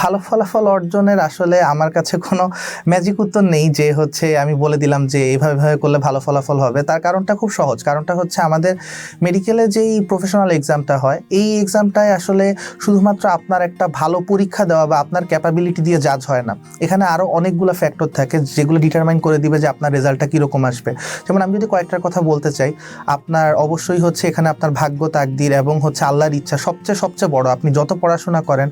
ভালো ফলাফল অর্জনের আসলে আমার কাছে কোনো ম্যাজিক উত্তর নেই যে হচ্ছে আমি বলে দিলাম যে এইভাবে ভাবে করলে ভালো ফলাফল হবে। তার কারণটা খুব সহজ। কারণটা হচ্ছে আমাদের মেডিকেলে যেই প্রফেশনাল এক্সামটা হয়, এই এক্সামটায় আসলে শুধুমাত্র আপনার একটা ভালো পরীক্ষা দেওয়া বা আপনার ক্যাপাবিলিটি দিয়ে জাজ হয় না। এখানে আরও অনেকগুলো ফ্যাক্টর থাকে যেগুলো ডিটারমাইন করে দিবে যে আপনার রেজাল্টটা কীরকম আসবে। যেমন আমি যদি কয়েকটার কথা বলতে চাই, আপনার অবশ্যই হচ্ছে এখানে আপনার ভাগ্য, তাকদির এবং হচ্ছে আল্লাহর ইচ্ছা সবচেয়ে সবচেয়ে বড়। আপনি যত পড়াশোনা করেন,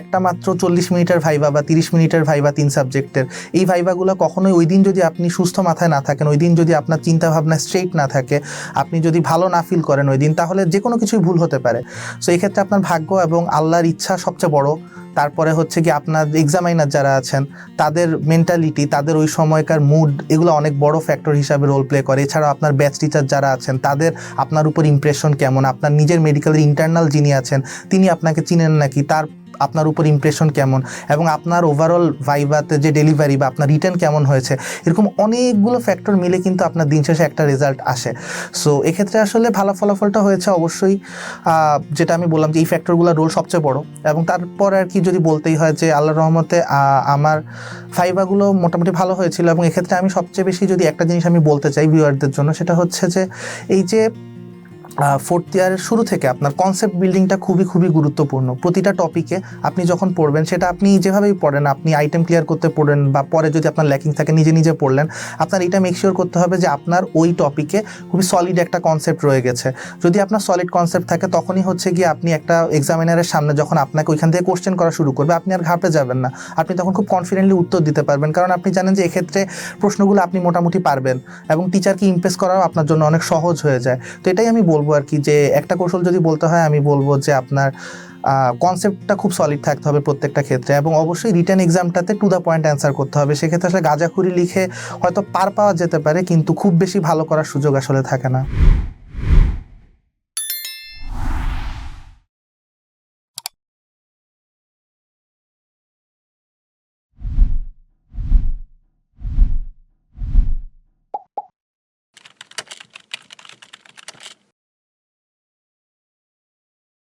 একটা মাত্র চল্লিশ মিনিটের ভাইবা বা তিরিশ মিনিটের ভাইবা তিন সাবজেক্টের এই ভাইবাগুলো কখনোই ওই দিন যদি আপনি সুস্থ মাথায় না থাকেন, ওই দিন যদি আপনার চিন্তাভাবনা স্ট্রেট না থাকে, আপনি যদি ভালো না ফিল করেন ওই দিন, তাহলে যে কোনো কিছুই ভুল হতে পারে। সো এই ক্ষেত্রে আপনার ভাগ্য এবং আল্লাহর ইচ্ছা সবচেয়ে বড়। তারপরে হচ্ছে কি আপনার এক্সামাইনার যারা আছেন, তাদের মেন্টালিটি তাদের ওই সময়কার মুড এগুলো অনেক বড় ফ্যাক্টর হিসাবে রোল প্লে করে। এছাড়াও আপনার ব্যাচ টিচার যারা আছেন, তাদের আপনার উপর ইমপ্রেশন কেমন? আপনার নিজের মেডিকেলের ইন্টারনাল যিনি আছেন, তিনি আপনাকে চিনেন নাকি? তার আপনার উপর ইমপ্রেশন কেমন? এবং আপনার ওভারঅল ভাইবাতে যে ডেলিভারি বা আপনার রিটার্ন কেমন হয়েছে? এরকম অনেকগুলো ফ্যাক্টর মিলে কিন্তু আপনার দিন শেষে একটা রেজাল্ট আসে। সো এক্ষেত্রে আসলে ভালো ফলাফলটা হয়েছে অবশ্যই। যেটা আমি বললাম যে এই ফ্যাক্টরগুলোর রোল সবচেয়ে বড়। এবং তারপর আর কি যদি বলতেই হয় যে আল্লাহর রহমতে আমার ফাইবাগুলো মোটামুটি ভালো হয়েছিল। এবং এক্ষেত্রে আমি সবচেয়ে বেশি যদি একটা জিনিস আমি বলতে চাই ভিউয়ারদের জন্য, সেটা হচ্ছে যে এই যে ফোর্থ ইয়ারের শুরু থেকে আপনার কনসেপ্ট বিল্ডিংটা খুবই খুবই গুরুত্বপূর্ণ। প্রতিটা টপিকে আপনি যখন পড়বেন, সেটা আপনি যেভাবেই পড়েন, আপনি আইটেম ক্লিয়ার করতে পড়েন বা পরে যদি আপনার ল্যাকিং থাকে, নিজে নিজে পড়লেন, আপনার এটা মেক শিওর করতে হবে যে আপনার ওই টপিকে খুবই সলিড একটা কনসেপ্ট রয়ে গেছে। যদি আপনার সলিড কনসেপ্ট থাকে, তখনই হচ্ছে গিয়ে আপনি একটা এক্সামিনারের সামনে যখন আপনাকে ওইখান থেকে কোশ্চেন করা শুরু করবে, আপনি আর ঘাবড়ে যাবেন না। আপনি তখন খুব কনফিডেন্টলি উত্তর দিতে পারবেন, কারণ আপনি জানেন যে এক্ষেত্রে প্রশ্নগুলো আপনি মোটামুটি পারবেন এবং টিচারকে ইমপ্রেস করাও আপনার জন্য অনেক সহজ হয়ে যায়। তো এটাই আমি বলব আর কি যে একটা কৌশল যদি বলতে হয়, আমি বলব যে আপনার কনসেপ্টটা খুব সলিড থাকতে হবে প্রত্যেকটা ক্ষেত্রে এবং অবশ্যই রিটার্ন এক্সামটাতে টু দ্য পয়েন্ট অ্যান্সার করতে হবে। সেক্ষেত্রে আসলে গাঁজাখুরি লিখে হয়তো পার পাওয়া যেতে পারে, কিন্তু খুব বেশি ভালো করার সুযোগ আসলে থাকে না।